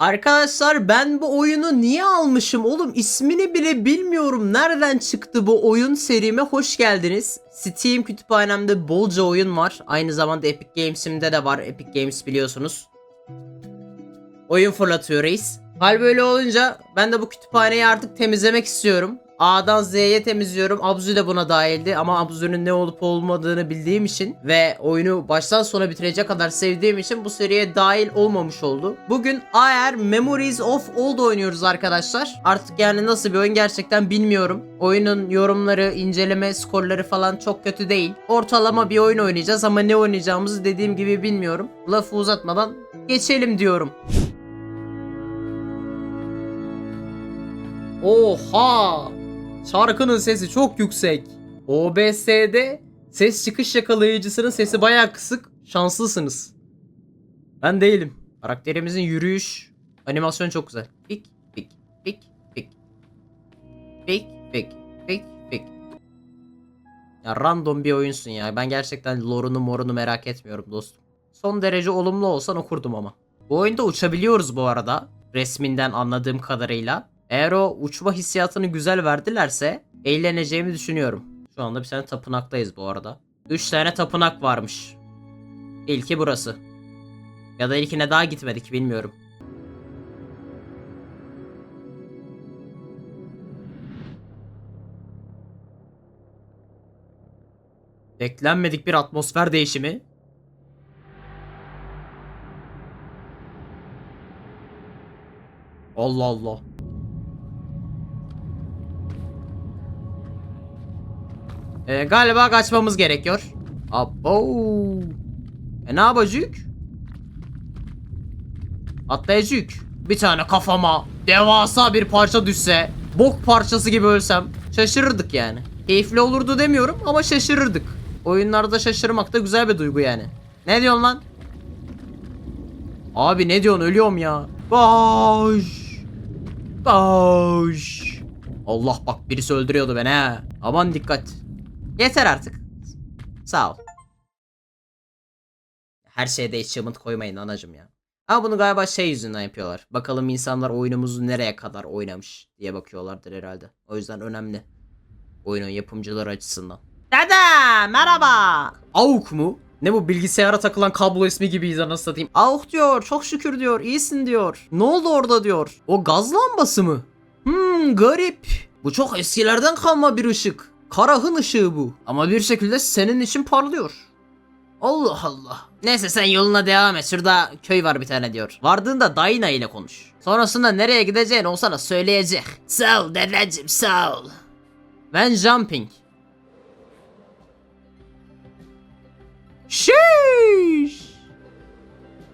Arkadaşlar ben bu oyunu niye almışım oğlum ismini bile bilmiyorum. Nereden çıktı bu oyun serime hoş geldiniz. Steam kütüphanemde bolca oyun var. Aynı zamanda Epic Games'imde de var. Epic Games biliyorsunuz. Oyun fırlatıyor reis. Hal böyle olunca ben de bu kütüphaneyi artık temizlemek istiyorum. A'dan Z'ye temizliyorum. Abzu da buna dahildi ama Abzu'nun ne olup olmadığını bildiğim için ve oyunu baştan sona bitirecek kadar sevdiğim için bu seriye dahil olmamış oldu. Bugün AR Memories of Old oynuyoruz arkadaşlar. Artık yani nasıl bir oyun gerçekten bilmiyorum. Oyunun yorumları, inceleme, skorları falan çok kötü değil. Ortalama bir oyun oynayacağız ama ne oynayacağımızı dediğim gibi bilmiyorum. Lafı uzatmadan geçelim diyorum. Oha! Şarkının sesi çok yüksek. OBS'de ses çıkış yakalayıcısının sesi bayağı kısık. Şanslısınız. Ben değilim. Karakterimizin yürüyüş animasyonu çok güzel. Pik pik pik pik. Pik pik pik pik. Ya random bir oyunsun ya. Ben gerçekten lore'unu morunu merak etmiyorum dostum. Son derece olumlu olsan okurdum ama. Bu oyunda uçabiliyoruz bu arada. Resminden anladığım kadarıyla. Eğer o uçma hissiyatını güzel verdilerse eğleneceğimi düşünüyorum. Şu anda bir tane tapınaktayız bu arada. 3 tane tapınak varmış. İlki burası. Ya da ilkine daha gitmedik bilmiyorum. Beklenmedik bir atmosfer değişimi. Allah Allah. Ee, galiba kaçmamız gerekiyor. Abo. E ne yapacak? Atlayacak. Bir tane kafama devasa bir parça düşse, bok parçası gibi ölsem şaşırırdık yani. Keyifli olurdu demiyorum ama şaşırırdık. Oyunlarda şaşırmak da güzel bir duygu yani. Ne diyorsun lan? Abi ne diyorsun ölüyorum ya. Koş. Koş. Allah bak birisi öldürüyordu beni ha. Aman dikkat. Yeter artık. Sağ ol. Her şeyde achievement koymayın anacım ya. Ama bunu galiba şey yüzünden yapıyorlar. Bakalım insanlar oyunumuzu nereye kadar oynamış diye bakıyorlardır herhalde. O yüzden önemli. Oyunun yapımcıları açısından. Dede merhaba. Avuk mu? Ne bu bilgisayara takılan kablo ismi gibiyiz anasını satayım. Avuk diyor çok şükür diyor iyisin diyor. Ne oldu orada diyor. O gaz lambası mı? Hmm garip. Bu çok eskilerden kalma bir ışık. Karahın ışığı bu. Ama bir şekilde senin için parlıyor. Allah Allah. Neyse sen yoluna devam et. Şurada köy var bir tane diyor. Vardığında Dayna ile konuş. Sonrasında nereye gideceğini o sana söyleyecek. Sağ ol dedeciğim sağ ol. Ben jumping. Şiş.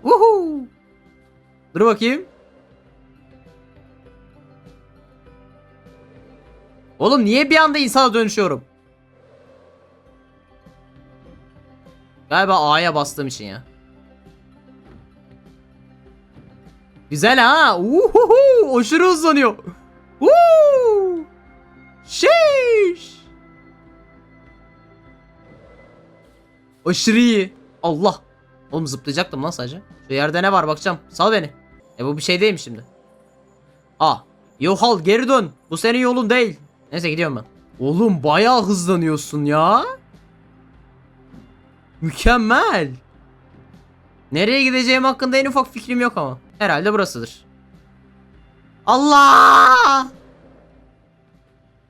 Uhu. Dur bakayım. Oğlum niye bir anda insana dönüşüyorum? Galiba A'ya bastığım için ya. Güzel ha. Uhuhu. Aşırı hızlanıyor. Uhu. Şiş. Aşırı iyi. Allah. Oğlum zıplayacaktım lan sadece. Şu yerde ne var bakacağım. Sal beni. E bu bir şey değilmiş şimdi. Aa. Yohal geri dön. Bu senin yolun değil. Neyse gidiyorum ben. Oğlum bayağı hızlanıyorsun ya. Mükemmel. Nereye gideceğim hakkında en ufak fikrim yok ama. Herhalde burasıdır. Allah!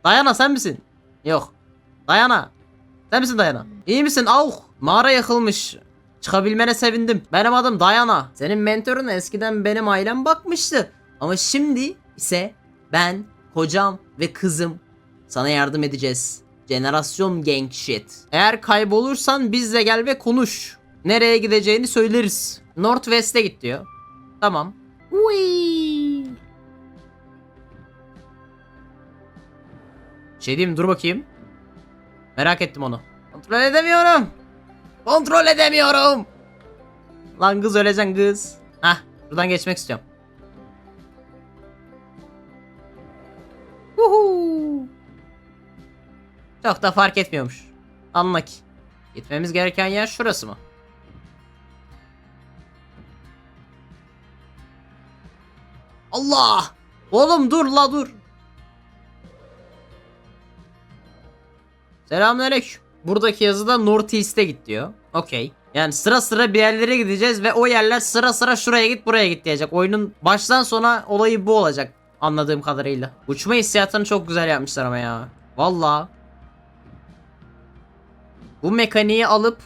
Dayana sen misin? Yok. Dayana. Sen misin Dayana? İyi misin? Auh. Mağara yakılmış. Çıkabilmene sevindim. Benim adım Dayana. Senin mentorun eskiden benim ailem bakmıştı. Ama şimdi ise ben, kocam ve kızım sana yardım edeceğiz. Jenerasyon gang shit. Eğer kaybolursan bizle gel ve konuş. Nereye gideceğini söyleriz. Northwest'e git diyor. Tamam. Uy. Şey diyeyim dur bakayım. Merak ettim onu. Kontrol edemiyorum. Kontrol edemiyorum. Lan kız öleceksin kız. Hah buradan geçmek istiyorum. Çok da fark etmiyormuş. Anla ki. Gitmemiz gereken yer şurası mı? Allah! Oğlum dur la dur. Selamünaleyküm. Buradaki yazıda Northeast'e git diyor. Okey. Yani sıra sıra bir yerlere gideceğiz ve o yerler sıra sıra şuraya git buraya git diyecek. Oyunun baştan sona olayı bu olacak. Anladığım kadarıyla. Uçma hissiyatını çok güzel yapmışlar ama ya. Valla. Bu mekaniği alıp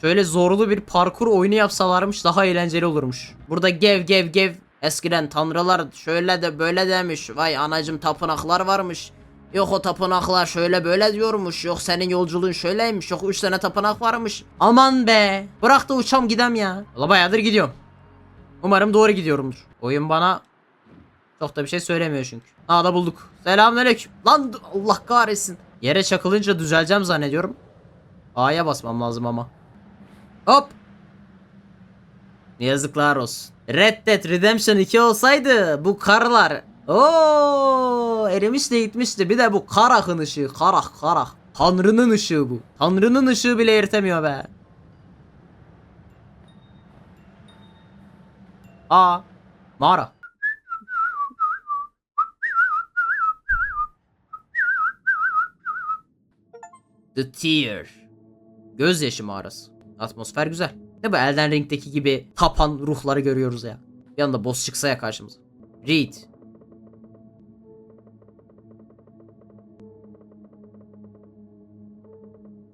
şöyle zorlu bir parkur oyunu yapsalarmış daha eğlenceli olurmuş. Burada gev gev gev eskiden tanrılar şöyle de böyle demiş. Vay anacım tapınaklar varmış. Yok o tapınaklar şöyle böyle diyormuş. Yok senin yolculuğun şöyleymiş. Yok 3 tane tapınak varmış. Aman be. Bırak da uçam gidem ya. Valla bayağıdır gidiyorum. Umarım doğru gidiyorumdur. Oyun bana çok da bir şey söylemiyor çünkü. Aa da bulduk. Selamünaleyküm. Lan Allah kahretsin. Yere çakılınca düzeleceğim zannediyorum. A'ya basmam lazım ama. Hop. Yazıklar olsun. Red Dead Redemption 2 olsaydı bu karlar Oo erimiş de gitmişti. Bir de bu kar akın ışığı. Karak karak. Tanrı'nın ışığı bu. Tanrı'nın ışığı bile eritemiyor be. Aa mağara. The Tear. Gözyaşı mağarası. Atmosfer güzel. Ne bu Elden Ring'deki gibi tapan ruhları görüyoruz ya. Bir anda boss çıksa ya karşımıza. Read.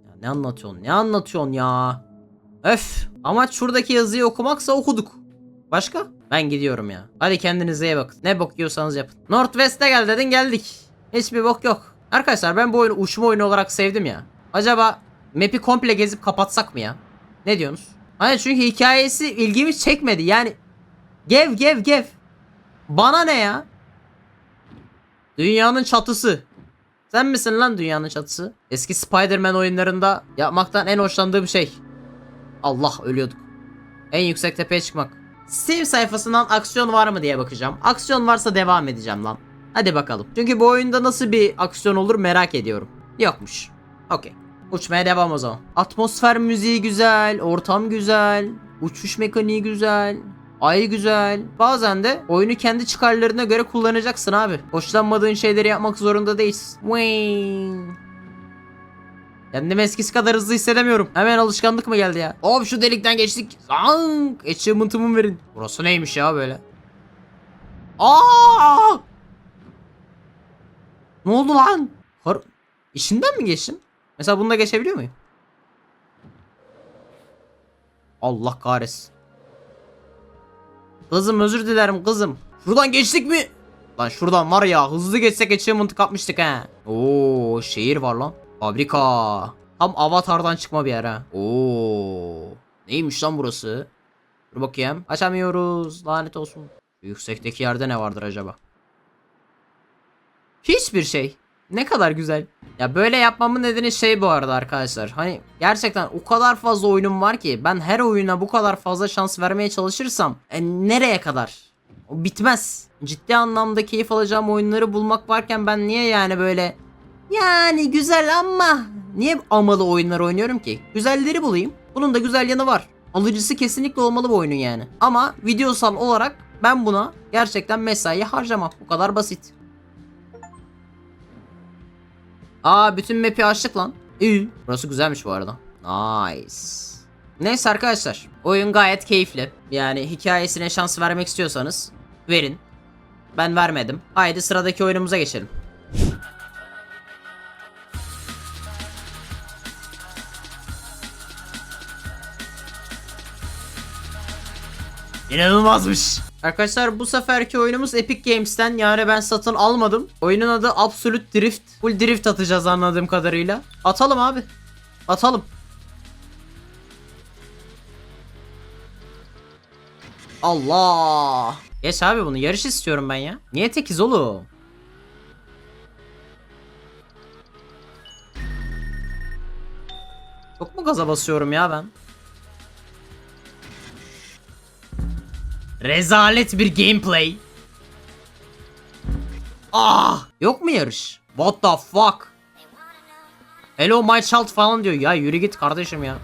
Ya ne anlatıyorsun? Ne anlatıyorsun ya? Öf. Amaç şuradaki yazıyı okumaksa okuduk. Başka? Ben gidiyorum ya. Hadi kendinize iyi bakın. Ne bok yiyorsanız yapın. Northwest'e gel dedin geldik. Hiçbir bok yok. Arkadaşlar ben bu oyunu uçma oyunu olarak sevdim ya. Acaba map'i komple gezip kapatsak mı ya? Ne diyorsunuz? Hani çünkü hikayesi ilgimi çekmedi. Yani gev gev gev. Bana ne ya? Dünyanın çatısı. Sen misin lan dünyanın çatısı? Eski Spider-Man oyunlarında yapmaktan en hoşlandığım şey. Allah ölüyorduk. En yüksek tepeye çıkmak. Steam sayfasından aksiyon var mı diye bakacağım. Aksiyon varsa devam edeceğim lan. Hadi bakalım. Çünkü bu oyunda nasıl bir aksiyon olur merak ediyorum. Yokmuş. Okey. Uçmaya devam o zaman. Atmosfer müziği güzel, ortam güzel, uçuş mekaniği güzel, ay güzel. Bazen de oyunu kendi çıkarlarına göre kullanacaksın abi. Hoşlanmadığın şeyleri yapmak zorunda değilsin. Wayne. Kendimi eskisi kadar hızlı hissedemiyorum. Hemen alışkanlık mı geldi ya? Hop şu delikten geçtik. Zank. Achievement'ımı verin. Burası neymiş ya böyle? Aa! Ne oldu lan? Kar... İşinden mi geçtim? Mesela bunda geçebiliyor muyum? Allah kahretsin. Kızım özür dilerim kızım. Şuradan geçtik mi? Lan şuradan var ya hızlı geçsek achievement'ı kapmıştık ha. Oo şehir var lan. Fabrika. Tam avatardan çıkma bir yer ha. Oo. Neymiş lan burası? Dur bakayım. Açamıyoruz. Lanet olsun. Yüksekteki yerde ne vardır acaba? Hiçbir şey. Ne kadar güzel. Ya böyle yapmamın nedeni şey bu arada arkadaşlar. Hani gerçekten o kadar fazla oyunum var ki ben her oyuna bu kadar fazla şans vermeye çalışırsam e, nereye kadar? O bitmez. Ciddi anlamda keyif alacağım oyunları bulmak varken ben niye yani böyle yani güzel ama niye amalı oyunlar oynuyorum ki? Güzelleri bulayım. Bunun da güzel yanı var. Alıcısı kesinlikle olmalı bu oyunun yani. Ama videosal olarak ben buna gerçekten mesai harcamam. Bu kadar basit. Aa bütün map'i açtık lan. İyi. Burası güzelmiş bu arada. Nice. Neyse arkadaşlar. Oyun gayet keyifli. Yani hikayesine şans vermek istiyorsanız verin. Ben vermedim. Haydi sıradaki oyunumuza geçelim. İnanılmazmış. Arkadaşlar bu seferki oyunumuz Epic Games'ten yani ben satın almadım. Oyunun adı Absolute Drift. Full drift atacağız anladığım kadarıyla. Atalım abi. Atalım. Allah. Geç abi bunu yarış istiyorum ben ya. Niye tekiz oğlum? Çok mu gaza basıyorum ya ben? Rezalet bir gameplay. Ah! Yok mu yarış? What the fuck? Hello my child falan diyor. Ya yürü git kardeşim ya.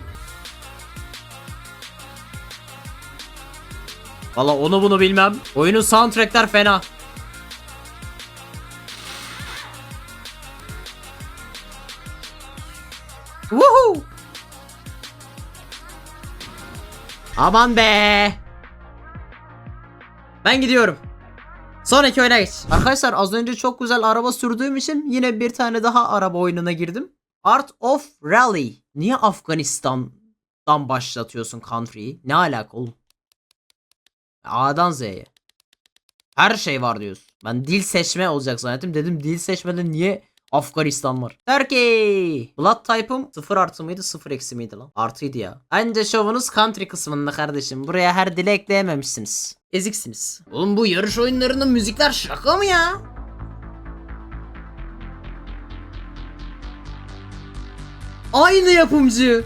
Valla onu bunu bilmem. Oyunun soundtrackler fena. Woohoo! Aman be! Ben gidiyorum. Sonraki oyuna geç. Arkadaşlar az önce çok güzel araba sürdüğüm için yine bir tane daha araba oyununa girdim. Art of Rally. Niye Afganistan'dan başlatıyorsun country'yi? Ne alaka oğlum? A'dan Z'ye. Her şey var diyorsun. Ben dil seçme olacak zannettim. Dedim dil seçmede niye Afganistan var? Turkey. Blood type'ım 0 artı mıydı 0 eksi miydi lan? Artıydı ya. Bence şovunuz country kısmında kardeşim. Buraya her dile ekleyememişsiniz. Eziksiniz. Oğlum bu yarış oyunlarının müzikler şaka mı ya? Aynı yapımcı.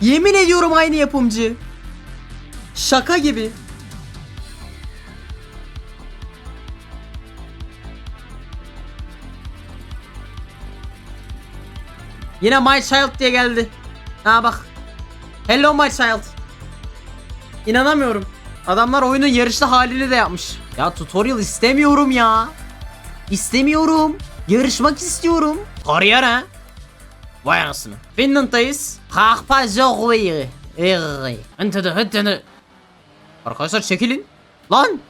Yemin ediyorum aynı yapımcı. Şaka gibi. Yine My Child diye geldi. Ha bak. Hello My Child. İnanamıyorum. Adamlar oyunun yarışlı halini de yapmış. Ya tutorial istemiyorum ya. İstemiyorum. Yarışmak istiyorum. Kariyer ha. Vay anasını. Finland'dayız. Hıntı hıntı Arkadaşlar çekilin. Lan.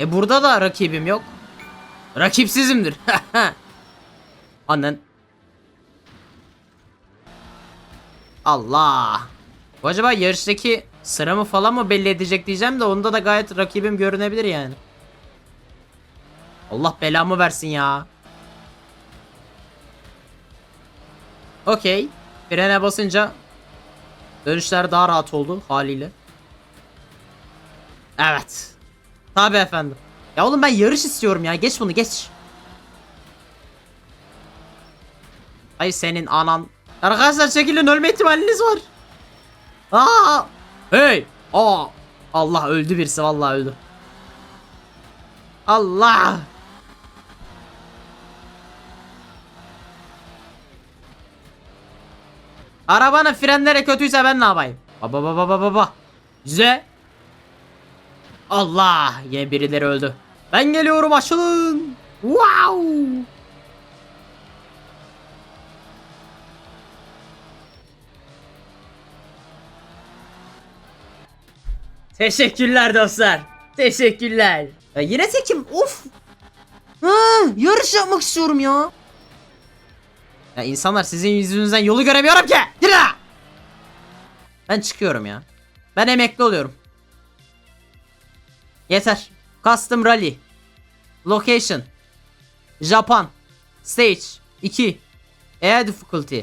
E burada da rakibim yok. Rakipsizimdir. Annen. Allah. Bu acaba yarıştaki sıramı falan mı belli edecek diyeceğim de onda da gayet rakibim görünebilir yani. Allah belamı versin ya. Okey. Frene basınca dönüşler daha rahat oldu haliyle. Evet. Tabi efendim. Ya oğlum ben yarış istiyorum ya. Geç bunu geç. Ay senin anan. Arkadaşlar çekilin ölme ihtimaliniz var. Aa! Hey! Aa! Allah öldü birisi vallahi öldü. Allah! Arabanın frenleri kötüyse ben ne yapayım? Baba baba baba baba. Güzel. Allah! Yine birileri öldü. Ben geliyorum açılın. Wow! Teşekkürler dostlar. Teşekkürler. Ya yine tekim. Of. Ha, yarış yapmak istiyorum ya. Ya insanlar sizin yüzünüzden yolu göremiyorum ki. Yürü. Ben çıkıyorum ya. Ben emekli oluyorum. Yeter. Custom Rally. Location. Japan. Stage. 2. Air difficulty.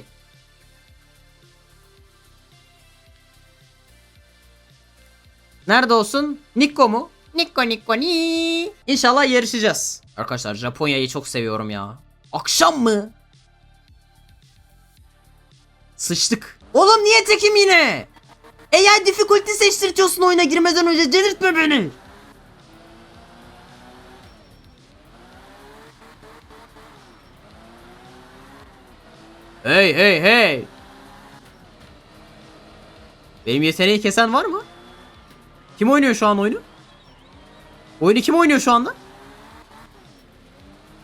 Nerede olsun? Nikko mu? Nikko Nikko ni. İnşallah yarışacağız. Arkadaşlar Japonya'yı çok seviyorum ya. Akşam mı? Sıçtık. Oğlum niye tekim yine? AI difficulty seçtirtiyorsun oyuna girmeden önce delirtme beni. Hey hey hey. Benim yeteneği kesen var mı? Kim oynuyor şu an oyunu? Oyunu kim oynuyor şu anda?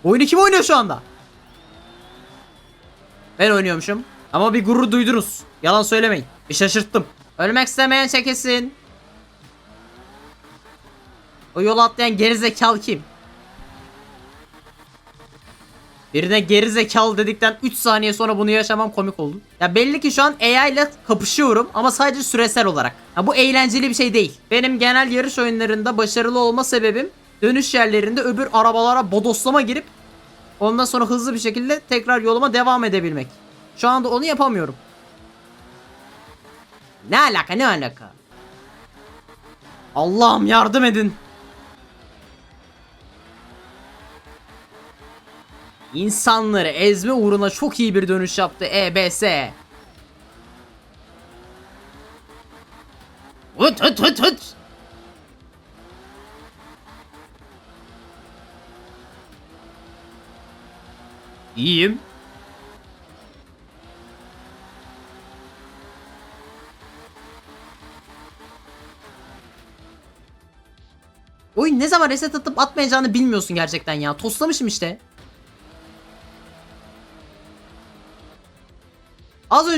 Oyunu kim oynuyor şu anda? Ben oynuyormuşum. Ama bir gurur duydunuz. Yalan söylemeyin. Bir şaşırttım. Ölmek istemeyen çekesin. O yolu atlayan gerizekalı kim? Birine gerizekalı dedikten 3 saniye sonra bunu yaşamam komik oldu. Ya belli ki şu an AI ile kapışıyorum ama sadece süresel olarak. Ya bu eğlenceli bir şey değil. Benim genel yarış oyunlarında başarılı olma sebebim dönüş yerlerinde öbür arabalara bodoslama girip ondan sonra hızlı bir şekilde tekrar yoluma devam edebilmek. Şu anda onu yapamıyorum. Ne alaka ne alaka? Allah'ım yardım edin. İnsanları ezme uğruna çok iyi bir dönüş yaptı EBS. Hıt hıt hıt hıt. İyiyim. Oyun ne zaman reset atıp atmayacağını bilmiyorsun gerçekten ya. Toslamışım işte.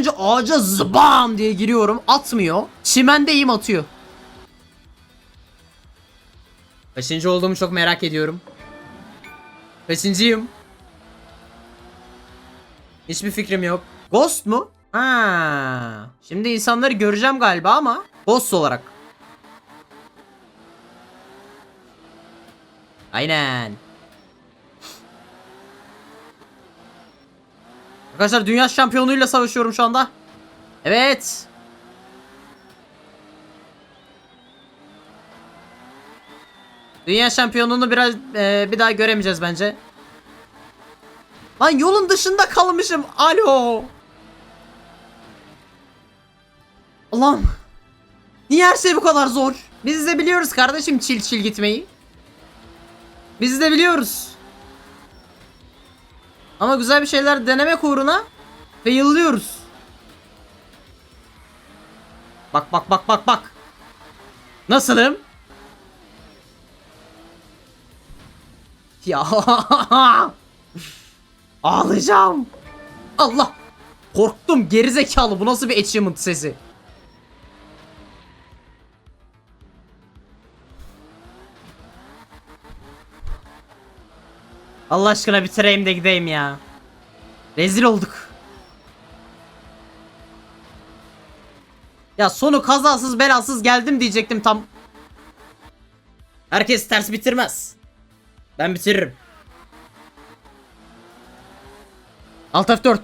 Önce ağaca zbam diye giriyorum. Atmıyor. Çimendeyim atıyor. Kaçıncı olduğumu çok merak ediyorum. Kaçıncıyım? Hiçbir fikrim yok. Ghost mu? Ha. Şimdi insanları göreceğim galiba ama Ghost olarak. Aynen. Arkadaşlar dünya şampiyonluğuyla savaşıyorum şu anda. Evet. Dünya şampiyonluğunu biraz e, bir daha göremeyeceğiz bence. Lan yolun dışında kalmışım. Alo. Allah'ım. Niye her şey bu kadar zor? Biz de biliyoruz kardeşim çil çil gitmeyi. Biz de biliyoruz. Ama güzel bir şeyler denemek uğruna faillıyoruz. Bak bak bak bak bak. Nasılım? Ya ağlayacağım. Allah. Korktum gerizekalı bu nasıl bir achievement sesi? Allah aşkına bitireyim de gideyim ya. Rezil olduk. Ya sonu kazasız belasız geldim diyecektim tam. Herkes ters bitirmez. Ben bitiririm. Alt F4.